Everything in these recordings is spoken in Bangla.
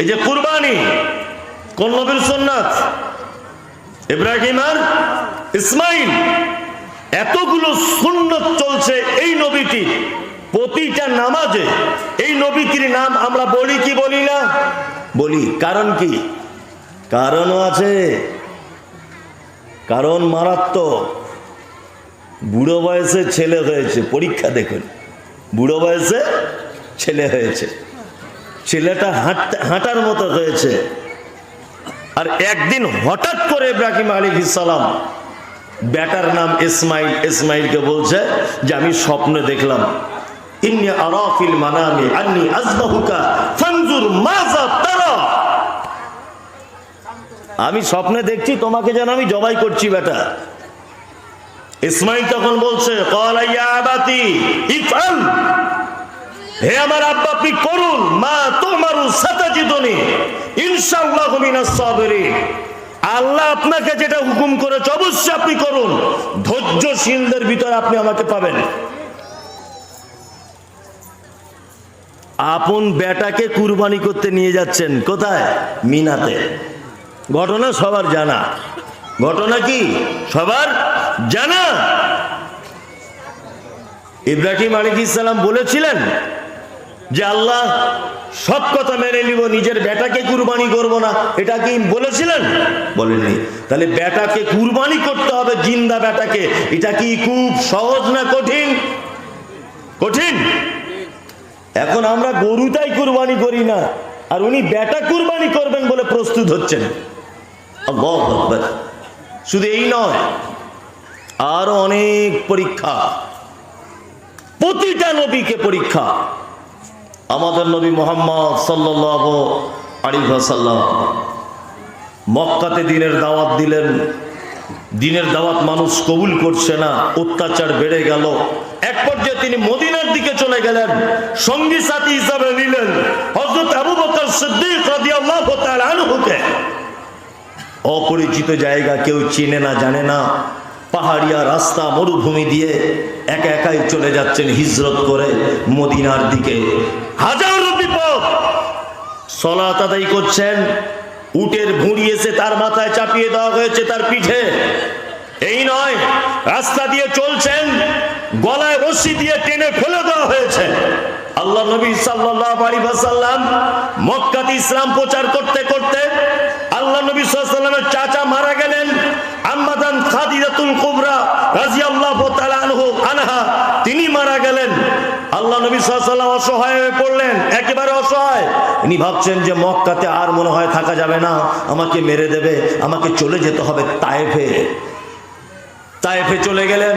এই যে কুরবানি, কোন নবীর সুন্নাত? ইব্রাহিম আর ইসমাইল। এতগুলো সুন্নত চলছে এই নবীটি প্রতিটা নামাজে এই নবীটির নাম আমরা বলি কি বলি না? বলি, কারণ কি? কারণও আছে। কারণ মারাত্মক। বুড়ো বয়সে ছেলে হয়েছে, পরীক্ষা দেখুন। বুড়ো বয়সে ছেলে হয়েছে। ছেলেটা হাঁটার মতো হয়েছে। আর একদিন হঠাৎ করে ইব্রাহিম আলী সালাম ব্যাটার নাম ইসমাইল ইসমাইলকে বলছে যে, আমি স্বপ্নে দেখলাম। ইন্নি আরাফিল মানামি, আন্নি আজবাহুকা ফানজুর মাজা তারা। আমি স্বপ্নে দেখছি, তোমাকে যেন আমি জবাই করছি, বেটা। ইসমাইল তখন বলছে, কলা ইয়া আবাতি, ইফআল। হে আমার আব্বা, আপনি করুন। মা তোমারু সাতাজিদনি। ইনশাআল্লাহু আল্লাহ আপনাকে যেটা হুকুম করেছে অবশ্যই আপনি করুন। ধৈর্যশীলদের ভিতরে আপনি আমাকে পাবেন। আপন বেটাকে কুরবানি করতে নিয়ে যাচ্ছেন। কোথায়? মিনাতে। ঘটনা সবার জানা। ঘটনা কি? সবার জানা। ইব্রাহিম আলী ইসলাম বলেছিলেন যে আল্লাহ সব কথা মেনে নিব, নিজের বেটাকে কুরবানি করব না। এটা কি বলেছিলেন? বলেননি। তাহলে বেটাকে কুরবানি করতে হবে, জিন্দা বেটাকে। এটা কি খুব সহজ না কঠিন? কঠিন? এখন আমরা গরুটাই কুরবানি করি না, আর উনি বেটা কুরবানি করবেন বলে প্রস্তুত হচ্ছেন। শুধু এই নয়, আরও অনেক পরীক্ষা। প্রতিটা নবীকে পরীক্ষা। আমাদের নবী মোহাম্মদ সাল্লাহ আলী সাল্লাম মক্কাতে দিনের দাওয়াত দিলেন। দিনের দাওয়াত মানুষ কবুল করছে না, অত্যাচার বেড়ে গেল। এক পর্যায়ে তিনি মদিনার দিকে চলে গেলেন, সঙ্গী সাথী হিসাবে নিলেন। হজরত আবু বকর সিদ্দিক অপরিচিত জায়গা কেউ চিনে না, জানে না। পাহাড়িয়া রাস্তা মরুভূমি দিয়ে একা একাই চলে যাচ্ছেন হিজরত করে মদিনার দিকে। হাজার বিপদ! সলাত আদায় করছেন, উটের ভুঁড়ি এসে তার মাথায় চাপিয়ে দেওয়া হয়েছে তার পিঠে। এই নয়, রাস্তা দিয়ে চলছেন, গলায় রশি দিয়ে টেনে ফেলে দেওয়া হয়েছে। আল্লাহ নবী ওয়াসাল্লাম মক্কাতে ইসলাম প্রচার করতে করতে আল্লাহ নবী সাল্লামের চাচা মারা গেলেন। আম্মাদান খাদিজাতুল কুবরা রাদিয়াল্লাহু তাআলা আনহু, আনহা, তিনি মারা গেলেন। আল্লাহ নবী অসহায় হয়ে পড়লেন, একেবারে অসহায়। ইনি ভাবছেন যে মক্কাতে আর মনে হয় থাকা যাবে না, আমাকে মেরে দেবে, আমাকে চলে যেতে হবে তায়েফে। তায়েফে চলে গেলেন,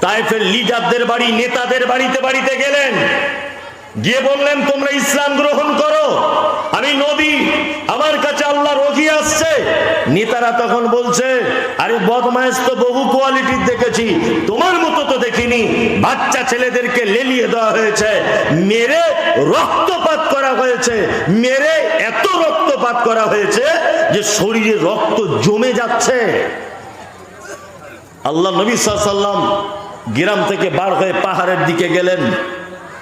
তায়েফের লিডারদের বাড়ি, নেতাদের বাড়িতে বাড়িতে গেলেন। গিয়ে বললেন, তোমরা ইসলাম গ্রহণ করো। আমি নবী, আমার কাছে আল্লাহ রহি আসছে। নেতারা তখন বলছে, আরে বদমাইশ তো বহু কোয়ালিটির দেখেছি, তোমার মতো তো দেখিনি। বাচ্চা ছেলেদেরকে লেলিয়ে দেওয়া হয়েছে, মেরে রক্তপাত করা হয়েছে, মেরে এত রক্তপাত করা হয়েছে যে শরীরে রক্ত জমে যাচ্ছে। আল্লাহ নবী সাল্লাম গ্রাম থেকে বার হয়ে পাহাড়ের দিকে গেলেন।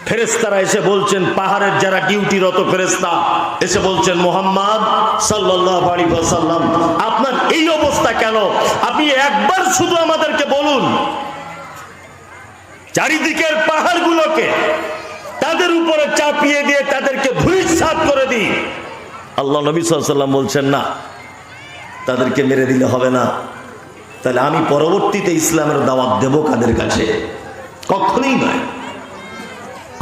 ফেরেস্তারা এসে বলছেন, পাহাড়ের যারা ডিউটিরত ফেরেস্তা এসে বলছেন, মোহাম্মদ ওয়াসাল্লাম, আপনার এই অবস্থা কেন? আপনি একবার শুধু আমাদেরকে বলুন। চারিদিকের পাহাড়গুলোকে তাদের উপরে চাপিয়ে দিয়ে তাদেরকে ধুলিসাৎ করে দিই আল্লাহ নবী সাল্লাম বলছেন, না, তাদেরকে মেরে দিলে হবে না। তাহলে আমি পরবর্তীতে ইসলামের দাওয়াত দেব কাদের কাছে? কখনোই নয়।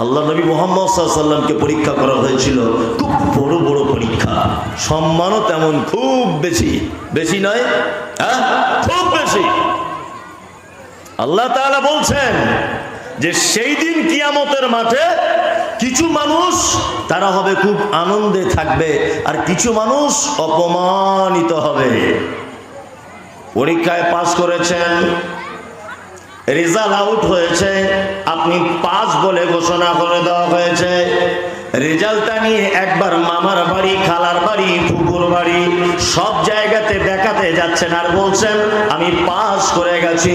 আল্লাহ নবী মোহাম্মদ সাল্লামকে পরীক্ষা করা হয়েছিল। খুব বড় বড় পরীক্ষা। সম্মানও তেমন খুব বেশি। বেশি নয় হ্যাঁ? খুব বেশি। আল্লাহ তাআলা বলছেন যে সেই দিন কিয়ামতের মাঠে কিছু মানুষ, তারা হবে খুব আনন্দে থাকবে আর কিছু মানুষ অপমানিত হবে। পরীক্ষায় পাশ করেছেন রেজাল্ট আউট হয়েছে, আপনি পাস বলে ঘোষণা করে দেওয়া হয়েছে। রেজাল্টটা নিয়ে একবার মামার বাড়ি, খালার বাড়ি ফুকুর বাড়ি, সব জায়গাতে দেখাতে যাচ্ছেন আর বলছেন, আমি পাস করে গেছি।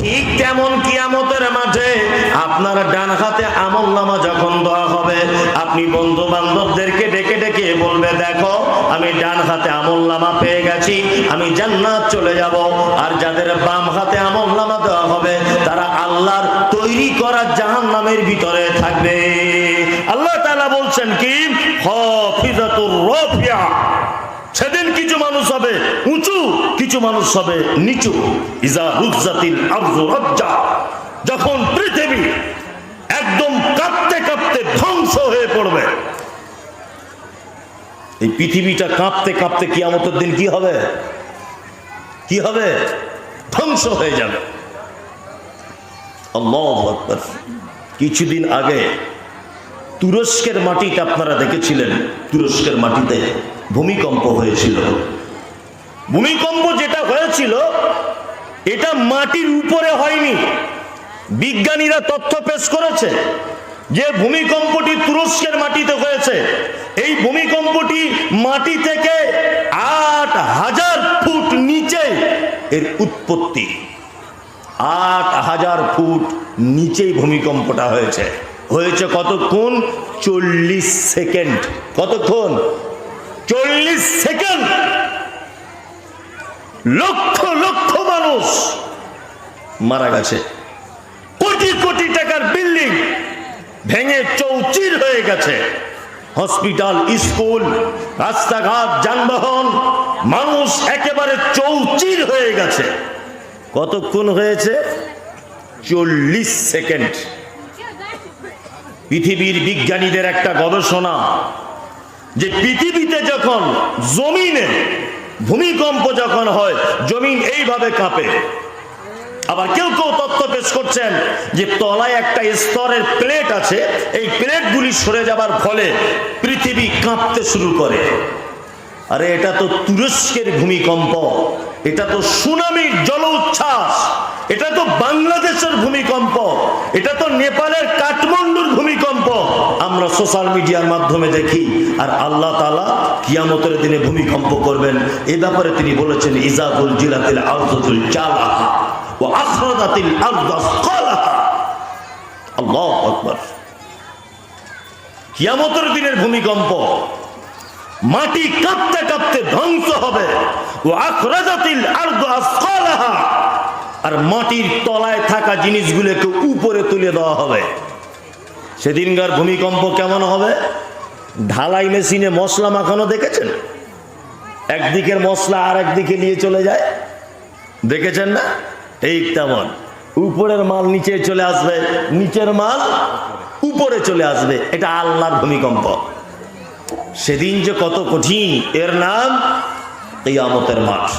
ঠিক তেমন কিয়ামতের মাঠে আপনার ডান হাতে আমল নামা যখন দেওয়া হবে, আপনি বন্ধু বান্ধবদেরকে ডেকে ডেকে বলবে, দেখো, আমি ডান হাতে আমল নামা পেয়ে গেছি, আমি জান্নাত চলে যাব। আর যাদের বাম হাতে আমল নামা দেওয়া হবে, তারা আল্লাহর তৈরি করা জাহান নামের ভিতরে থাকবে। আল্লাহ তালা বলছেন কি? সেদিন কিছু মানুষ হবে উঁচু, কিছু মানুষ হবে নিচু। ইজা রুজাতিল আরজু রজ্জা। যখন পৃথিবী একদম কাঁপতে কাঁপতে ধ্বংস হয়ে পড়বে এই পৃথিবীটা কাঁপতে কাঁপতে কিয়ামতের দিন কি হবে? কি হবে? ধ্বংস হয়ে যাবে। কিছুদিন আগে তুরস্কের মাটিতে আপনারা দেখেছিলেন, তুরস্কের মাটিতে ভূমিকম্প হয়েছিল। ভূমিকম্প যেটা হয়েছিল, এটা মাটির উপরে হয়নি। বিজ্ঞানীরা তথ্য পেশ করেছে যে ভূমিকম্পটি তুরস্কের মাটিতে হয়েছে। এই ভূমিকম্পটি মাটি থেকে আট হাজার ফুট নিচে এর উৎপত্তি। আট হাজার ফুট নিচেই ভূমিকম্পটা হয়েছে। হয়েছে কতক্ষণ? চল্লিশ সেকেন্ড। কতক্ষণ? চল্লিশ সেকেন্ড। লক্ষ লক্ষ মানুষ মারা গেছে। কোটি কোটি টাকার বিল্ডিং ভেঙে চৌচির হয়ে গেছে। হসপিটাল, স্কুল, রাস্তাঘাট, যানবাহন, মানুষ একেবারে চৌচির হয়ে গেছে। কতক্ষণ হয়েছে? চল্লিশ সেকেন্ড। পৃথিবীর বিজ্ঞানীদের একটা গবেষণা যে পৃথিবীতে যখন জমিনে ভূমিকম্প যখন হয়, জমিন এইভাবে কাঁপে। আবার কেউ কেউ তথ্য পেশ করছেন যে তলায় একটা স্তরের প্লেট আছে, এই প্লেটগুলি সরে যাবার ফলে পৃথিবী কাঁপতে শুরু করে। আরে এটা তো তুরস্কের ভূমিকম্প, এটা তো সুনামির জল উচ্ছ্বাস এটা তো বাংলাদেশের ভূমিকম্প, এটা তো নেপালের কাঠমান্ডুর ভূমিকম্প। আমরা সোশ্যাল মিডিয়ার মাধ্যমে দেখি, আর আল্লাহ তালা কিয়ামতের দিনে ভূমিকম্প করবেন। এ ব্যাপারে তিনি বলেছেন ইজাবুল জিলাতিল আউজুল চালাহা ও কিয়ামতের দিনের ভূমিকম্প মাটি কাঁপতে কাঁপতে ধ্বংস হবে। ও আখরাজাতিল আর মাটির তলায় থাকা জিনিসগুলোকে উপরে তুলে দেওয়া হবে। সেদিনকার ভূমিকম্প কেমন হবে? ঢালাই মেশিনে মশলা মাখানো দেখেছেন? একদিকের মশলা আর একদিকে নিয়ে চলে যায়। দেখেছেন না? ঠিক তেমন। উপরের মাল নিচে চলে আসবে, নিচের মাল উপরে চলে আসবে। এটা আল্লাহর ভূমিকম্প। সেদিন যে কত কঠিন, এর নাম কিয়ামতের মাঠ।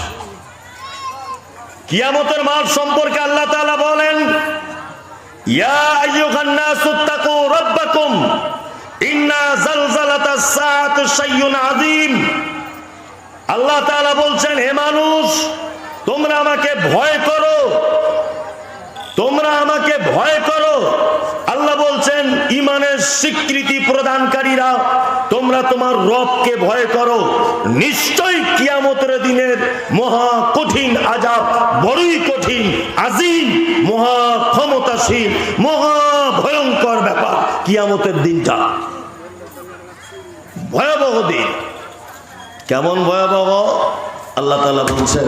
কিয়ামতের মাঠ সম্পর্কে আল্লাহ তাআলা বলেন, ইয়া আল্লাহ তাআলা বলছেন, হে মানুষ তোমরা আমাকে ভয় করো। তোমরা আমাকে ভয় করো। আল্লাহ বলছেন, ইমানের স্বীকৃতি প্রদানকারীরা, তোমরা তোমার রবকে ভয় করো। নিশ্চয় কিয়ামতের দিনের মহা কঠিন আজাব বড়ই কঠিন, আজিম, মহা ক্ষমতাশীল, মহা ভয়ঙ্কর ব্যাপার। কিয়ামতের দিনটা ভয়াবহ দিন। কেমন ভয়াবহ? আল্লাহ তাআলা বলছেন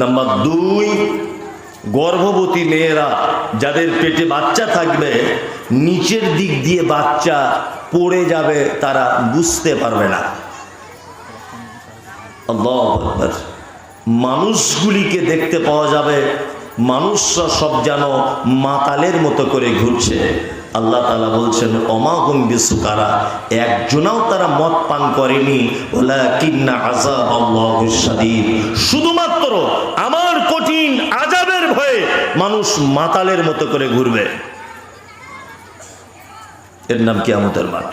নাম্বার দুই, গর্ভবতী মেয়েরা যাদের পেটে বাচ্চা থাকবে, নিচের দিক দিয়ে বাচ্চা পড়ে যাবে তারা বুঝতে পারবে না। মানুষগুলিকে দেখতে পাওয়া যাবে, মানুষরা সব যেন মাতালের মতো করে ঘুরছে। আল্লাহ তালা বলছেন অমাহুম বিসুকারা। একজনাও তারা মদ পান করেনি। ওলা কিন্না আল্লাহ শুধুমাত্র করো। আমার কঠিন আজাবের ভয়ে মানুষ মাতালের মতো করে ঘুরবে। এর নাম কি আমাদের মাঠ।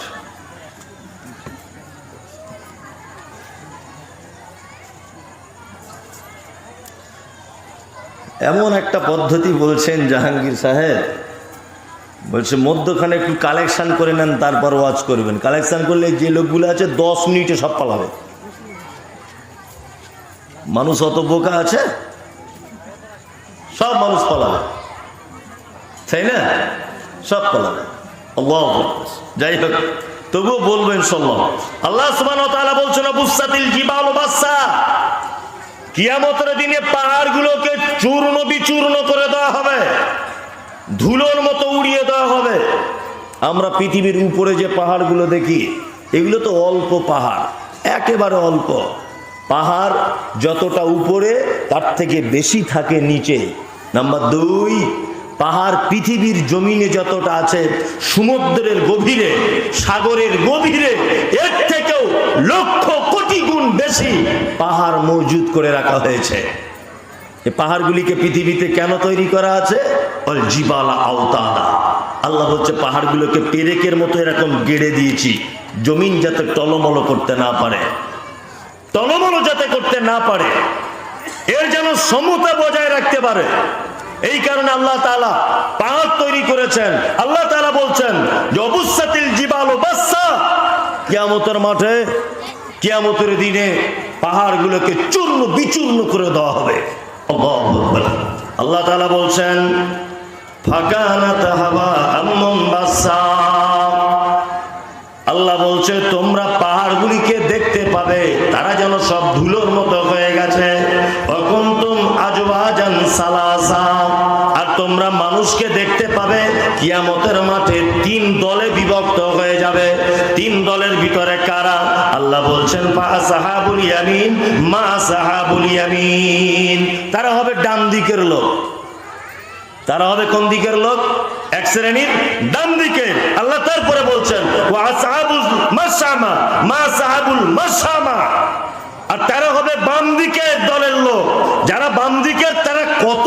এমন একটা পদ্ধতি বলছেন জাহাঙ্গীর সাহেব। বলছে, মধ্যখানে একটু কালেকশান করে নেন, তারপর ওয়াজ করবেন। কালেকশান করলে যে লোকগুলো আছে, দশ মিনিটে সব পালাবে। মানুষ অত বোকা আছে? সব মানুষ পালাবে। তাই না? সব পালাবে। যাই হোক, তবুও বলবেন সল্লাম আল্লাহ সুবহান ওয়া তাআলা বলছেন বুসাতিল জিবাল বাসা। কিয়ামতের দিনে পাহাড়গুলোকে চূর্ণ বিচূর্ণ করে দেওয়া হবে। ধুলোর মতো উড়িয়ে দেওয়া হবে। আমরা পৃথিবীর উপরে যে পাহাড়গুলো দেখি, এগুলো তো অল্প পাহাড়, একেবারে অল্প। পাহাড় যতটা উপরে, তার থেকে বেশি থাকে নিচে। নাম্বার দুই, পাহাড় পৃথিবীর জমিনে যতটা আছে, সমুদ্রের গভীরে, সাগরের গভীরে, এর থেকেও লক্ষ কোটি গুণ বেশি পাহাড় মজুদ করে রাখা হয়েছে। এই পাহাড়গুলিকে পৃথিবীতে কেন তৈরি করা আছে? আল্লাহ বলছে, পাহাড়গুলোকে পেরেকের মতো এরকম গেড়ে দিয়েছি, জমিন যাতে টলমল করতে না পারে। টলমল যাতে করতে না পারে, এর যেন সমতা বজায় রাখতে পারে। এই কারণে আল্লাহ তালা পাহাড় তৈরি করেছেন। আল্লাহ তালা বলছেন, যে অবুসাতিল জিবাল বাসা, কিয়ামতের মাঠে, কিয়ামতের দিনে পাহাড়গুলোকে চূর্ণ বিচূর্ণ করে দেওয়া হবে। আল্লাহু তালা বলছেন আল্লাহ বলছে, তোমরা পাবে তারা যেন সব ধুলোর মতো হয়ে গেছে। আর তোমরা মানুষকে দেখতে পাবে, কিয়ামতের মাঠে তিন দলে বিভক্ত হয়ে যাবে। তিন দলের ভিতরে কারা? আল্লাহ বলছেন মা তারা হবে ডান দিকের লোক। তারা হবে কোন দিকের লোক? এক শ্রেণির ডান দিকে আল্লাহ তারপরে বলছেন আর তারা হবে বাম দিকের দলের লোক। যারা বাম তারা কত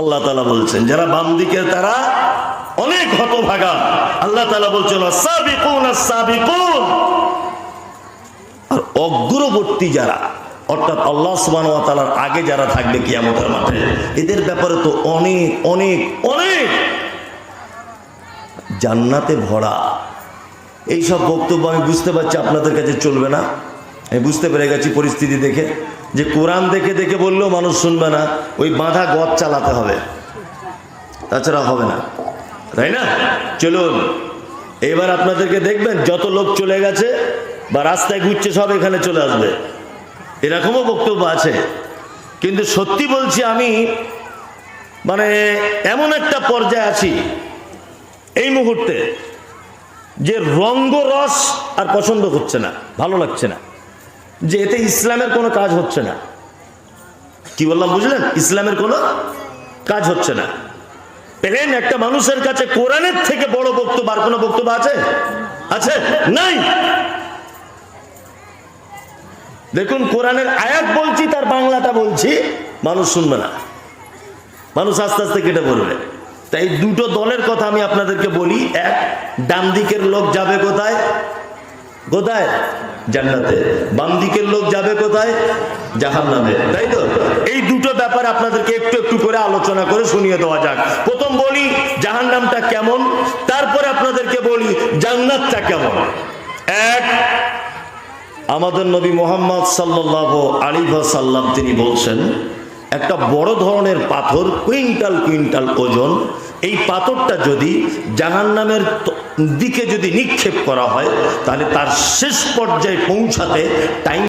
আল্লাহ তাআলা বলছেন, যারা বাম তারা অনেক আল্লাহ সাবিকুন আর অগ্রবর্তী যারা, অর্থাৎ আল্লাহ সুবান আগে যারা থাকবে কিয়ামতের মাঠে, এদের ব্যাপারে তো অনেক অনেক অনেক জান্নাতে ভরা। এই সব বক্তব্য আমি বুঝতে পারছি আপনাদের কাছে চলবে না। আমি বুঝতে পেরে গেছি পরিস্থিতি দেখে যে কোরআন দেখে দেখে বললেও মানুষ শুনবে না, ওই বাঁধা গদ চালাতে হবে। তাছাড়া হবে না। তাই না? চলুন, এবার আপনাদেরকে দেখবেন যত লোক চলে গেছে বা রাস্তায় ঘুরছে, সব এখানে চলে আসবে। এরকমও বক্তব্য আছে। কিন্তু সত্যি বলছি আমি মানে এমন একটা পর্যায়ে আছি এই মুহূর্তে যে রঙ্গরস আর পছন্দ হচ্ছে না, ভালো লাগছে না, যে এতে ইসলামের কোনো কাজ হচ্ছে না। কি বললাম বুঝলেন? ইসলামের কোনো কাজ হচ্ছে না। পেলেন একটা মানুষের কাছে কোরআনের থেকে বড় বক্তব্য, আর কোনো বক্তব্য আছে? আছে? নাই। দেখুন, কোরআনের আয়াত বলছি, তার বাংলাটা বলছি, মানুষ শুনবে না। মানুষ আস্তে আস্তে কেটে পড়বে তাই দুটো দলের কথা আমি আপনাদেরকে বলি। এক, ডান দিকের লোক যাবে কোথায়? কোথায়? জান্নাতে। বাম দিকের লোক যাবে কোথায়? জাহান নামে তাই তো? এই দুটো ব্যাপারে আপনাদেরকে একটু একটু করে আলোচনা করে শুনিয়ে দেওয়া যাক। প্রথম বলি জাহান নামটা কেমন? তারপরে আপনাদেরকে বলি, জান্নাতটা কেমন? এক, আমাদের নবী মোহাম্মদ সাল্লাহ আলী সাল্লাম তিনি বলছেন একটা বড় ধরনের পাথর, কুইন্টাল কুইন্টাল ওজন। এই পাথরটা যদি জাহান নামের দিকে যদি নিক্ষেপ করা হয়, তাহলে তার শেষ পর্যায়ে পৌঁছাতে টাইম